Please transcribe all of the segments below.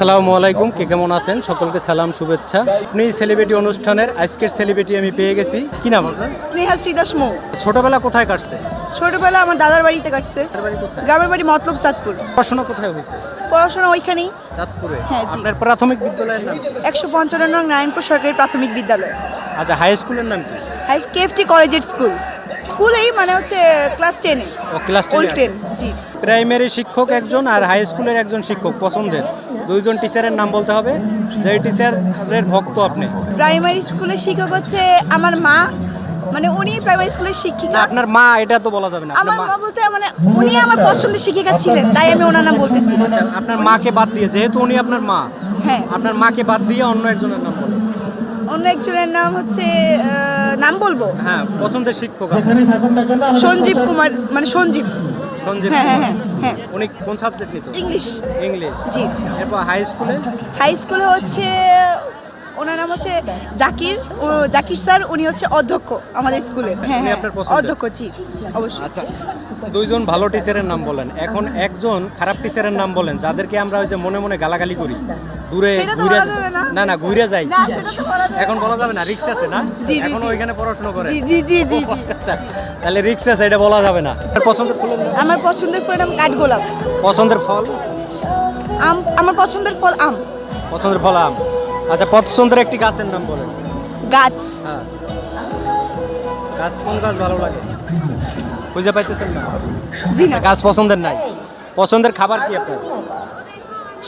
আসসালামু আলাইকুম কে কেমন আছেন? সকলকে সালাম শুভেচ্ছা। আপনি সেলিব্রিটি অনুষ্ঠানের আজকের সেলিব্রিটি আমি পেয়ে গেছি। কি নাম আপনার? স্নেহা শ্রীদাস মৌ। ছোটবেলা কোথায় কাটছে? ছোটবেলা আমার দাদার বাড়িতে কাটছে। গ্রামের বাড়ি মতলব চাঁদপুর। পড়াশোনা কোথায় হয়েছে? পড়াশোনা ওইখানেই। চাঁদপুরে? হ্যাঁ, জি। আপনার প্রাথমিক বিদ্যালয়ের নাম? একশো পঞ্চান্ন নং নারায়ণপুর সরকারি প্রাথমিক বিদ্যালয়। আচ্ছা হাই স্কুলের নাম কি? হাই কেএফটি কলেজের স্কুল স্কুলেই মানে হচ্ছে ক্লাস টেনে ও ক্লাস টেন জি। প্রাইমারি শিক্ষক একজন আর হাই স্কুলের একজন শিক্ষক পছন্দের? দুইজন টিচারের নাম বলতে হবে যে টিচারের ভক্ত আপনি। প্রাইমারি স্কুলের শিক্ষক হচ্ছে আমার মা মানে উনি প্রাইমারি স্কুলের না শিক্ষিকা আপনার মা এটা তো বলা যাবে না। আমার মা মা বলতে মানে উনি আমার পছন্দের শিক্ষিকা ছিলেন তাই আমি ওনার নাম বলতেছি। আপনার মাকে বাদ দিয়ে যেহেতু উনি আপনার মা হ্যাঁ। আপনার মাকে বাদ দিয়ে অন্য একজনের নাম বলুন। অন্য একজনের নাম হচ্ছে নাম বলব? হ্যাঁ পছন্দের শিক্ষক সঞ্জীব কুমার মানে সঞ্জীব। সঞ্জীব হ্যাঁ হ্যাঁ হ্যাঁ হ্যাঁ। উনি কোন সাবজেক্ট নিত? ইংলিশ। ইংলিশ। জি। এরপর হাই স্কুলে? হাই স্কুলে হচ্ছে ওনার নাম হচ্ছে জাকির ও জাকির স্যার উনি হচ্ছে অধ্যক্ষ আমাদের স্কুলে। হ্যাঁ হ্যাঁ আপনার অধ্যক্ষ জি অবশ্যই। আচ্ছা দুইজন ভালো টিচারের নাম বলেন। এখন একজন খারাপ টিচারের নাম বলেন যাদেরকে আমরা ওই যে মনে মনে গালাগালি করি। দূরে ঘুরে না। না ঘুরে যাই। এখন বলা যাবে না রিক্স আছে না? জি, জি, এখন ওইখানে পড়াশোনা করে। জি জি জি জি আচ্ছা, তাহলে রিক্স আছে এটা বলা যাবে না। আপনার পছন্দের নাম? আমার পছন্দের ফুলের নাম কাঠগোলাপ। পছন্দের ফল? আম আমার পছন্দের ফল আম। পছন্দের ফল আম। আচ্ছা পছন্দের একটি গাছের নাম বলেন। গাছ। হ্যাঁ। গাছ কোন গাছ ভালো লাগে? খুঁজে পাইতেছেন না? জি না। গাছ পছন্দের নাই। পছন্দের খাবার কি আপনার?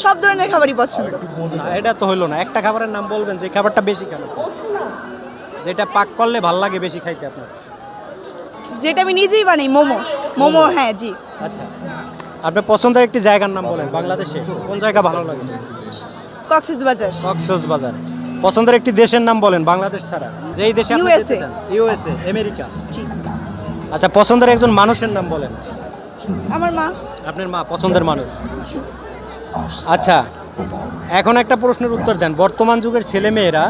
সব ধরনের খাবারই পছন্দ। না, এটা তো হইল না। একটা খাবারের নাম বলবেন যে খাবারটা বেশি খাবেন যেটা পাক করলে ভালো লাগে বেশি খাইতে আপনার। যেটা আমি নিজেই বানাই মোমো মোমো। হ্যাঁ জি। আচ্ছা। আপনার পছন্দের একটি জায়গার নাম বলেন বাংলাদেশে। কোন জায়গা ভালো লাগে? কক্সেস বাজার কক্সবাজার। পছন্দের একটি দেশের নাম বলেন বাংলাদেশ ছাড়া। যেই দেশে আপনি যেতে চান ইউএসএ আমেরিকা। আচ্ছা পছন্দের একজন মানুষের নাম বলেন। আমার মা। আপনার মা পছন্দের মানুষ। আচ্ছা এখন একটা প্রশ্নের উত্তর দেন। বর্তমান যুগের ছেলে মেয়েরা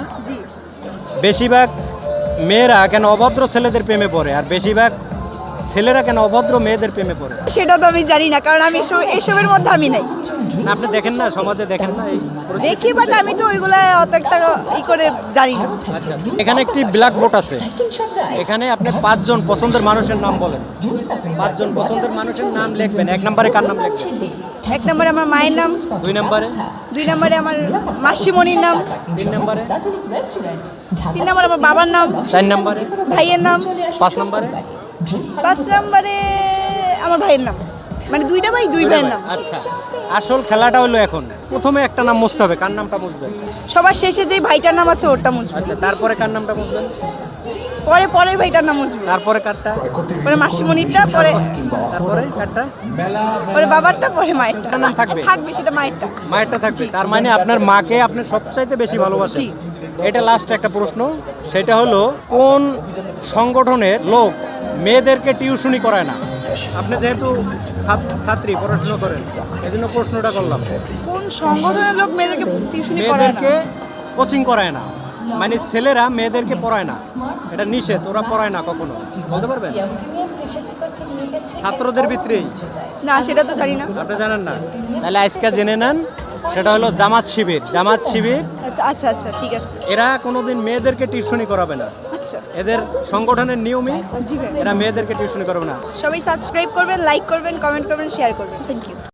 বেশিরভাগ মেয়েরা কেন অভদ্র ছেলেদের প্রেমে পড়ে আর বেশিরভাগ ছেলেরা কেন অভদ্র মেয়েদের প্রেমে পড়ে? সেটা তো আমি জানি না কারণ আমি এসব- এসবের মধ্যে আমি নাই। না আপনি দেখেন না সমাজে দেখেন না এই পরিস্থিতি? দেখি বাট আমি তো ওইগুলা অত একটা ই করে জানি না। আচ্ছা এখানে একটি ব্ল্যাক বোর্ড আছে। এখানে আপনি পাঁচজন পছন্দের মানুষের নাম বলেন। পাঁচজন পছন্দের মানুষের নাম লিখবেন। এক নম্বরে কার নাম লিখবেন? এক নম্বরে আমার মায়ের নাম দুই নম্বরে? দুই নম্বরে আমার মাসিমণির নাম তিন নম্বরে? তিন নম্বরে আমার বাবার নাম চার নম্বরে? ভাইয়ের নাম। পাঁচ নম্বরে? পাঁচ নম্বরে আমার ভাইয়ের নাম। মানে দুইটা ভাই দুই ভাইয়ের নাম। আচ্ছা আসল খেলাটা হলো এখন। প্রথমে একটা নাম মুছতে হবে কার নামটা মুছবেন সবার শেষে যে ভাইটার নাম আছে ওরটা মুছবো। আচ্ছা তারপরে কার নামটা মুছবেন পরে পরের ভাইটার নাম মুছবো। তারপরে কারটা? পরে মাসিমণিরটা পরে তারপরে কারটা? পরে বাবারটা পরে মায়েরটা। নাম থাকবে? থাকবে সেটা মায়েরটা। মায়েরটা থাকবে। তার মানে আপনার মাকে আপনি সবচাইতে বেশি ভালোবাসেন। এটা লাস্ট একটা প্রশ্ন। সেটা হলো কোন সংগঠনের লোক মেয়েদেরকে টিউশনি করায় না? আপনি যেহেতু ছাত- ছাত্রী পড়াশোনা করেন এই জন্য প্রশ্নটা করলাম। কোন সংগঠনের লোক মেয়েদেরকে টিউশনি করে না? মেয়েদেরকে কোচিং করায় না। মানে ছেলেরা মেয়েদেরকে পড়ায় না। এটা নিষেধ ওরা পড়ায় না কখনো। বলতে পারবেন? ছাত্রদের ভিতরেই। না সেটা তো জানি না। আপনি জানেন না? তাহলে আজকে জেনে নেন। সেটা হলো জামাত শিবির জামাত শিবির। আচ্ছা আচ্ছা আচ্ছা ঠিক আছে। এরা কোনোদিন মেয়েদেরকে টিউশনি করাবে না। আচ্ছা। এদের সংগঠনের নিয়মই এরা মেয়েদেরকে টিউশনি করাবে না। সবাই সাবস্ক্রাইব করবেন লাইক করবেন কমেন্ট করবেন শেয়ার করবেন। Thank you